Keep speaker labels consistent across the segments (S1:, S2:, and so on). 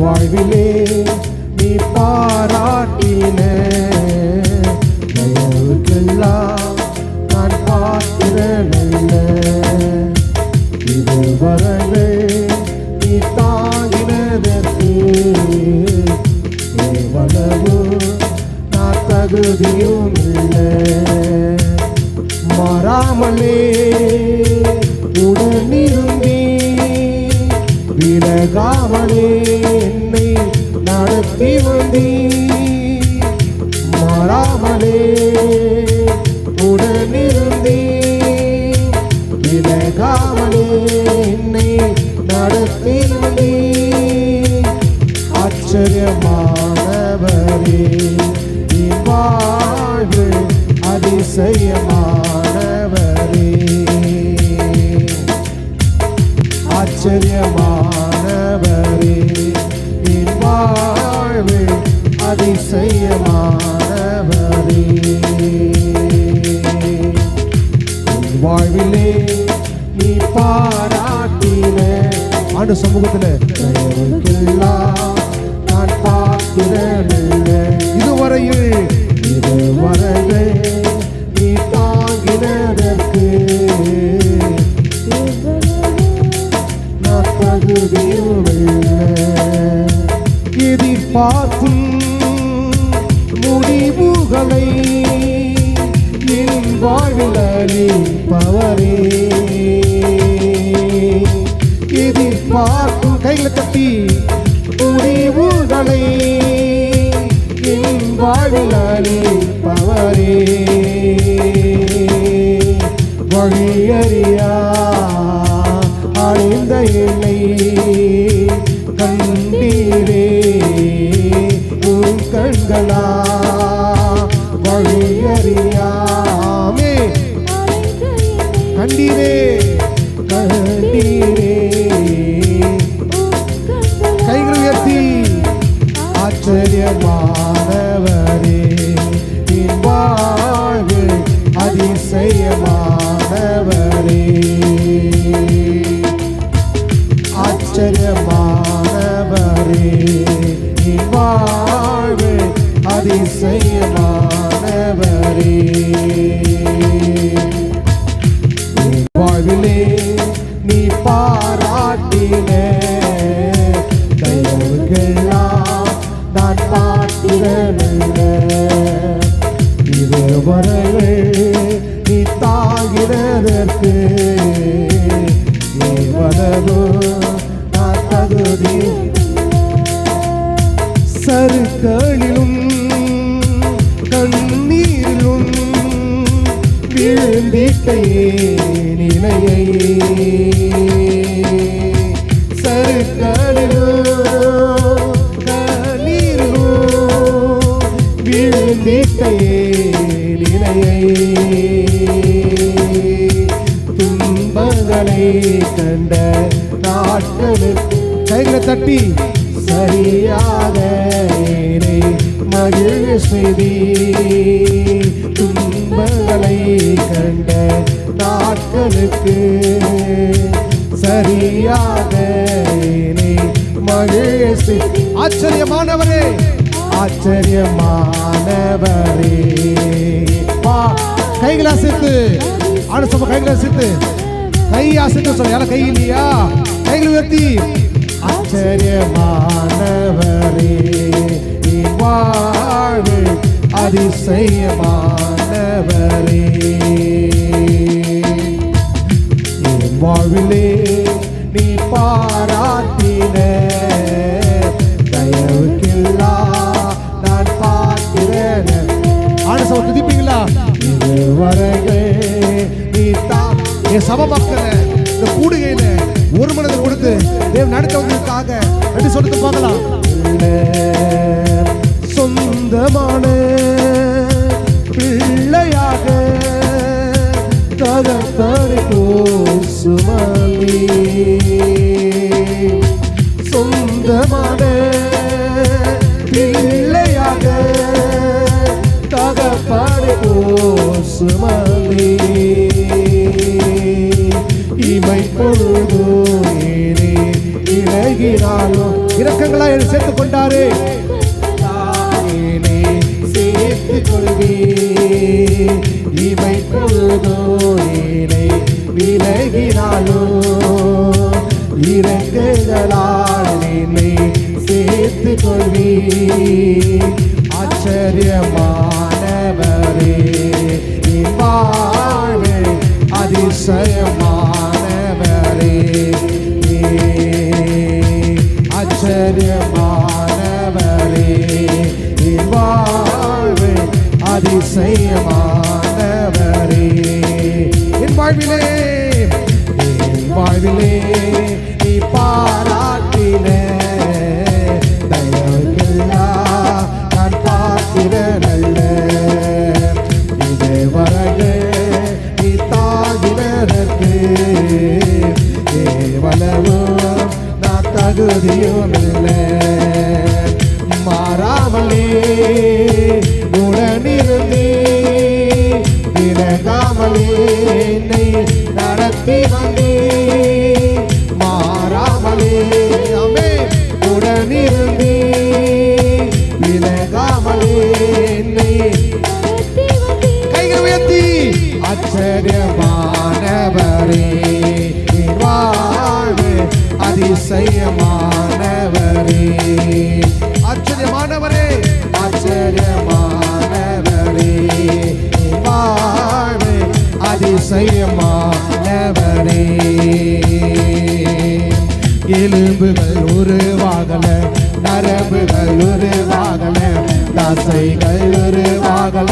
S1: வாழ்விலே நீ பாராட்டின. தயவுக்கெல்லாம் நடத்தி மாறாமலே உடனிருந்தே. விலகாமலே என்னை நடத்தி வந்தீ. ஆச்சரியமானவரே என் வாழ்வு அதிசயமானவரே. ஆச்சரியமான அதிசயமானவரே வாழ்விலே நீ பாராட்டின. ஆண்டு சமூகத்தில். வாழ்வில் அளிப்பவரே எதிர்பார்க்கும் கைகளை தட்டி முடிவுகளை என் வாழ்வில் பவரே. வழியறியா அழிந்த என்னை கண்டீரே. உன் கண்களா கண்டீரே பாராட்டின நான் பார்க்கிறனல்ல இதுவரை நீ தாங்கினதற்கு எவ்வளவு நான் தகுதி சருக்களிலும் கண்ணீரிலும் நிலையை. துன்பங்களை கண்ட நாட்களுக்கு கைகளை தட்டி சரியாக என்னை செய்தி. துன்பங்களை கண்ட நாட்களுக்கு சரியாக என்னை செய்தி ஆச்சரியமானவரே ஆச்சரியமானவரே. வா கைகளை அசைத்து. சம கைகளை அசைத்து. கை அசைத்து சொல்ல யாரும் கை இல்லையா? கைகள் உயர்த்தி. ஆச்சரியமானவரே நீ வாழ்வு அதிசயமானவரே. வாழ்விலே நீ பாராட்டின தயவுக்கெல்லாம் நான் பார்க்கிறேன். ஆனசம துதிப்பீங்களா? இதுவரைகள் என் சபை மக்களை இந்த கூடுகையில ஒரு மனதை கொடுத்து தேவ் நடத்தவங்களுக்காக ரெண்டு சொல்லிட்டு பார்க்கலாம். சொந்தமான பிள்ளையாக தகத்தரை சுமலி சொந்தமான பிள்ளையாக தகப்பனை
S2: சுமதி சேர்த்து கொண்டாரே
S1: தாயினை சேர்த்துக் கொள்வே இவை பொழுதோயினை விலகினாலோ இறங்குகளால் என்னை சேர்த்துக் கொள்வே ஆச்சரியமானவரே என் வாழ்வே அதிசயமானவரே. ஆச்சரியமான அதிசயமானவரே என் வாழ்விலே என் வாழ்விலே நீ பாராட்டின தயவுக்கெல்லாம் நான் பார்க்கிற நல்ல. இது வரகு நீ தாகினதற்கு ஏவலவும் நான் தகுதியும் இல்லை மாறாமலே உடனே விலகாமலே என்னை நடத்தி வந்தே. மாறாமலே அமே உடனிருந்தே. விலகாமலே என்னை கைகள் உயர்த்தி. ஆச்சரியமானவரே என் வாழ்வு அதிசயமானவரே. ஆச்சரியமானவரே ஆச்சரியமானவரே அதிசயமானவரே எலும்புகள் உருவாகல நரம்புகள் உருவாகல தசைகள் உருவாகல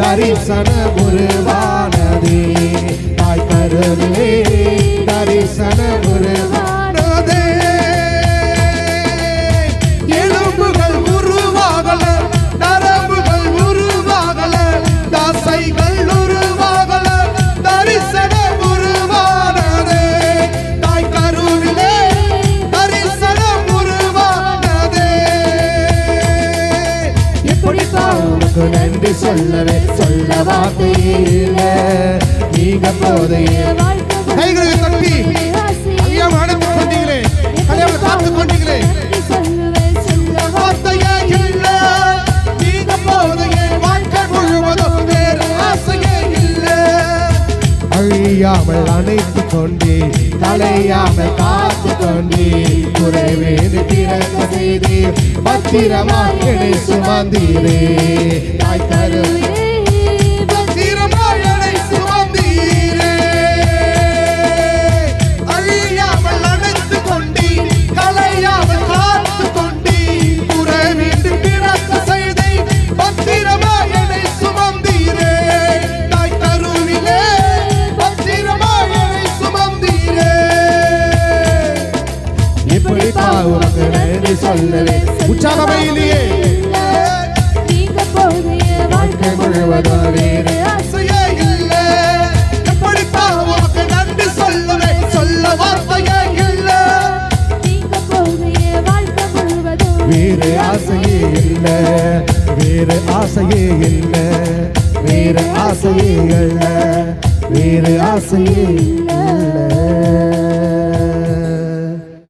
S1: தரிசனம் உருவானதே தாய் கருவே தரிசனம் உருவானதே சொல்ல வார்த்தையில்ல நீங்க போதையே கைகளை தட்டி. கல்யாணம் நடந்து கொண்டீங்களே. கல்யாணம் காத்து கொண்டீங்களே. அழியாமல் அணைத்து கொண்டே காத்து கொண்டே செய்தே பத்திரமாக சுமந்தீரே. தாய் தருவே சொல்லவே உற்சாகமே இல்லையே வாழ்க்கை முழுவதும் வேறு ஆசையே இல்ல. எப்படிப்பா உனக்கு நன்றி சொல்லவே சொல்ல வார்த்தையே இல்ல. வேறு ஆசையே இல்ல. வேறு ஆசையே இல்ல. வேறு ஆசையே இல்ல. வேறு ஆசையே இல்ல